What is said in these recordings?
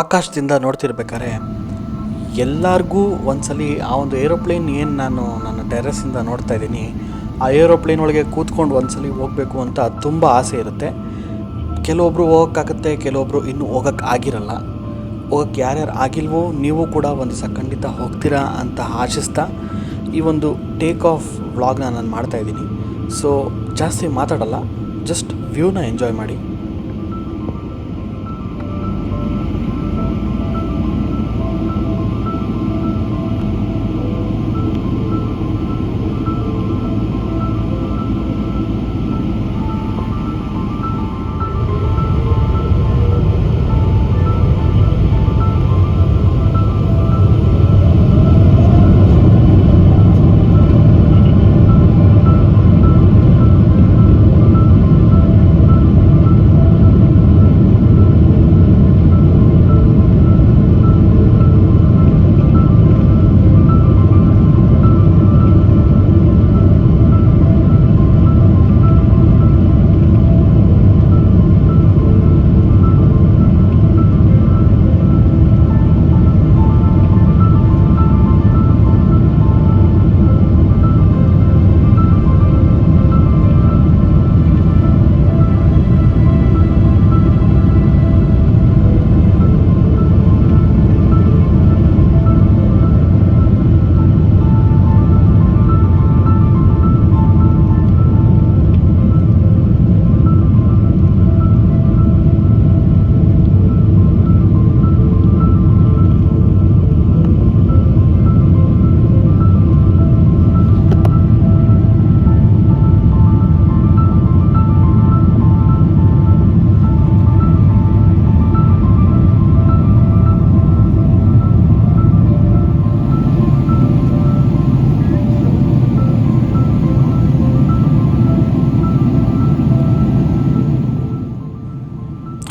ಆಕಾಶದಿಂದ ನೋಡ್ತಿರ್ಬೇಕಾದ್ರೆ ಎಲ್ಲರಿಗೂ ಒಂದ್ಸಲಿ ಆ ಒಂದು ಏರೋಪ್ಲೇನ್ ಏನು ನಾನು ನನ್ನ ಟೆರೆಸ್ಸಿಂದ ನೋಡ್ತಾ ಇದ್ದೀನಿ, ಆ ಏರೋಪ್ಲೇನ್ ಒಳಗೆ ಕೂತ್ಕೊಂಡು ಒಂದ್ಸಲಿ ಹೋಗಬೇಕು ಅಂತ ತುಂಬ ಆಸೆ ಇರುತ್ತೆ. ಕೆಲವೊಬ್ಬರು ಹೋಗೋಕ್ಕಾಗತ್ತೆ ಕೆಲವೊಬ್ಬರು ಇನ್ನೂ ಹೋಗೋಕ್ಕೆ ಆಗಿರಲ್ಲ. ಹೋಗೋಕ್ಕೆ ಯಾರ್ಯಾರು ಆಗಿಲ್ವೋ ನೀವು ಕೂಡ ಒಂದು ಸಹ ಖಂಡಿತ ಹೋಗ್ತೀರಾ ಅಂತ ಆಶಿಸ್ತಾ ಈ ಒಂದು ಟೇಕ್ ಆಫ್ ವ್ಲಾಗ್ನ ನಾನು ಮಾಡ್ತಾಯಿದ್ದೀನಿ ಸೊ ಜಾಸ್ತಿ ಮಾತಾಡಲ್ಲ ಜಸ್ಟ್ ವ್ಯೂನ ಎಂಜಾಯ್ ಮಾಡಿ.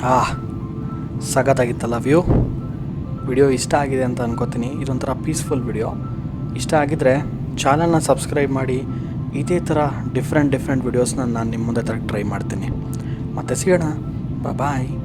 ಆ, ಸಖತ್ತಾಗಿತ್ತಲ್ಲ ವ್ಯೂ. ವಿಡಿಯೋ ಇಷ್ಟ ಆಗಿದೆ ಅಂತ ಅನ್ಕೋತೀನಿ. ಇದೊಂಥರ ಪೀಸ್ಫುಲ್ ವಿಡಿಯೋ ಇಷ್ಟ ಆಗಿದ್ದರೆ ಚಾನಲ್ನ ಸಬ್ಸ್ಕ್ರೈಬ್ ಮಾಡಿ. ಇದೇ ಥರ ಡಿಫ್ರೆಂಟ್ ಡಿಫ್ರೆಂಟ್ ವಿಡಿಯೋಸ್ನ ನಾನು ನಿಮ್ಮ ಮುಂದೆ ತರಕ್ಕೆ ಟ್ರೈ ಮಾಡ್ತೀನಿ. ಮತ್ತೆ ಸಿಗೋಣ. ಬಾಯ್